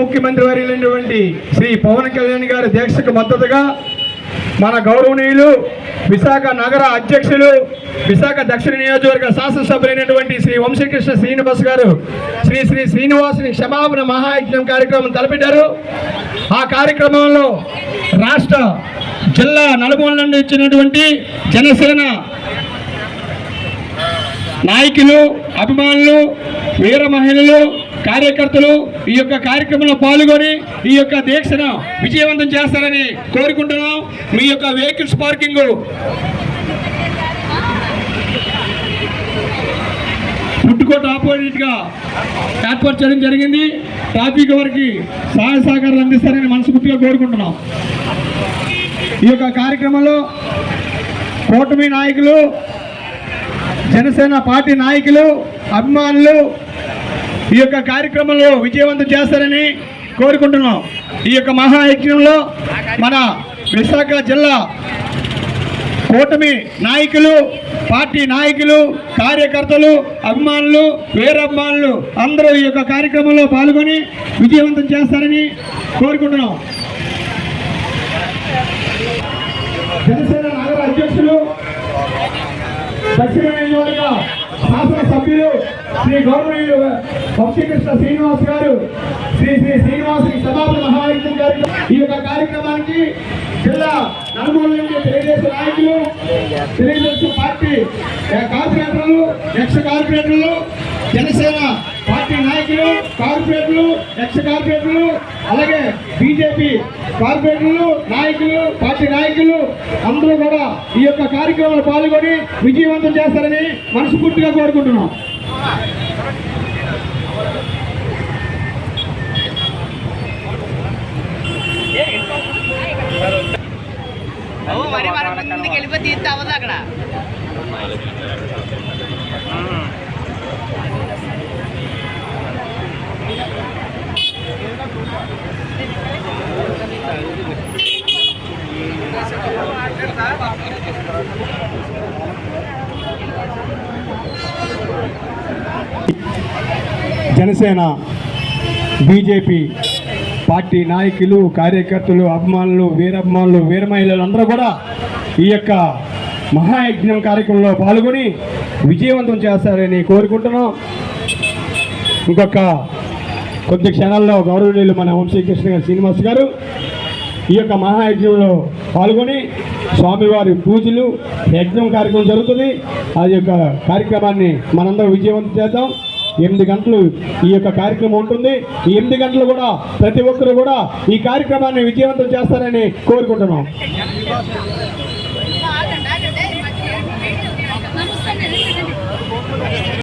ముఖ్యమంత్రి వర్యులైనటువంటి శ్రీ పవన్ కళ్యాణ్ గారి దీక్షకు మద్దతుగా మన గౌరవనీయులు విశాఖ నగర అధ్యక్షులు విశాఖ దక్షిణ నియోజకవర్గ శాసనసభ్యులైనటువంటి శ్రీ వంశీకృష్ణ శ్రీనివాస్ గారు శ్రీ శ్రీ శ్రీనివాసుని క్షమాపణ మహాయజ్ఞం కార్యక్రమం తలపెట్టారు. ఆ కార్యక్రమంలో రాష్ట్ర జిల్లా నలుమూల నుండి ఇచ్చినటువంటి జనసేన నాయకులు అభిమానులు వీర మహిళలు కార్యకర్తలు ఈ యొక్క కార్యక్రమంలో పాల్గొని ఈ యొక్క దీక్షను విజయవంతం చేస్తారని కోరుకుంటున్నాం. మీ యొక్క వెహికల్స్ పార్కింగ్. ఫుడ్ ఆపోజిట్గా ఏర్పాటు చేయడం జరిగింది. ట్రాఫిక్ వారికి సహాయ సహకారాలు అందిస్తారని మనస్ఫూర్తిగా కోరుకుంటున్నాం. ఈ యొక్క కార్యక్రమంలో కూటమి నాయకులు జనసేన పార్టీ నాయకులు అభిమానులు ఈ యొక్క కార్యక్రమంలో విజయవంతం చేస్తారని కోరుకుంటున్నాం. ఈ యొక్క మహాయజ్ఞంలో మన విశాఖ జిల్లా కూటమి నాయకులు పార్టీ నాయకులు కార్యకర్తలు అభిమానులు వేరభిమానులు అందరూ ఈ యొక్క కార్యక్రమంలో పాల్గొని విజయవంతం చేస్తారని కోరుకుంటున్నాం. జనసేన నగర అధ్యక్షులు దక్షిణ నియోజక శాసన సభ్యులు శ్రీ గౌరవీయులు వంశీకృష్ణ శ్రీనివాస్ గారు శ్రీ శ్రీ శ్రీనివాస్ సభాపతి మహాయజ్ఞం గారు ఈ యొక్క కార్యక్రమానికి జిల్లా నలుమూల తెలుగుదేశం నాయకులు తెలుగుదేశం పార్టీ కార్పొరేటర్లు ఎక్స్ కార్పొరేటర్లు జనసేన పార్టీ నాయకులు కార్పొరేటర్లు ఎక్స్ కార్పొరేటర్లు అలాగే బీజేపీ కార్పొరేటర్లు నాయకులు పార్టీ నాయకులు అందరూ కూడా ఈ యొక్క కార్యక్రమంలో పాల్గొని విజయవంతం చేస్తారని మనస్ఫూర్తిగా కోరుకుంటున్నాం. మరి మనం ముందుకు వెళ్ళిపోతే తీస్తే అవ్వదు అక్కడ. జనసేన బీజేపీ పార్టీ నాయకులు కార్యకర్తలు అభిమానులు వీరభిమానులు వీరమహిళలు అందరూ కూడా ఈ యొక్క మహాయజ్ఞం కార్యక్రమంలో పాల్గొని విజయవంతం చేస్తారని కోరుకుంటున్నాం. ఇంకొక కొద్ది క్షణాల్లో గౌరవనీయులు మన వంశీకృష్ణ గారు శ్రీనివాస్ గారు ఈ యొక్క మహాయజ్ఞంలో పాల్గొని స్వామివారి పూజలు యజ్ఞం కార్యక్రమం జరుగుతుంది. ఆ యొక్క కార్యక్రమాన్ని మనందరం విజయవంతం చేద్దాం. ఎనిమిది గంటలు ఈ యొక్క కార్యక్రమం ఉంటుంది. ఈ ఎనిమిది గంటలు కూడా ప్రతి ఒక్కరు కూడా ఈ కార్యక్రమాన్ని విజయవంతం చేస్తారని కోరుకుంటున్నాం.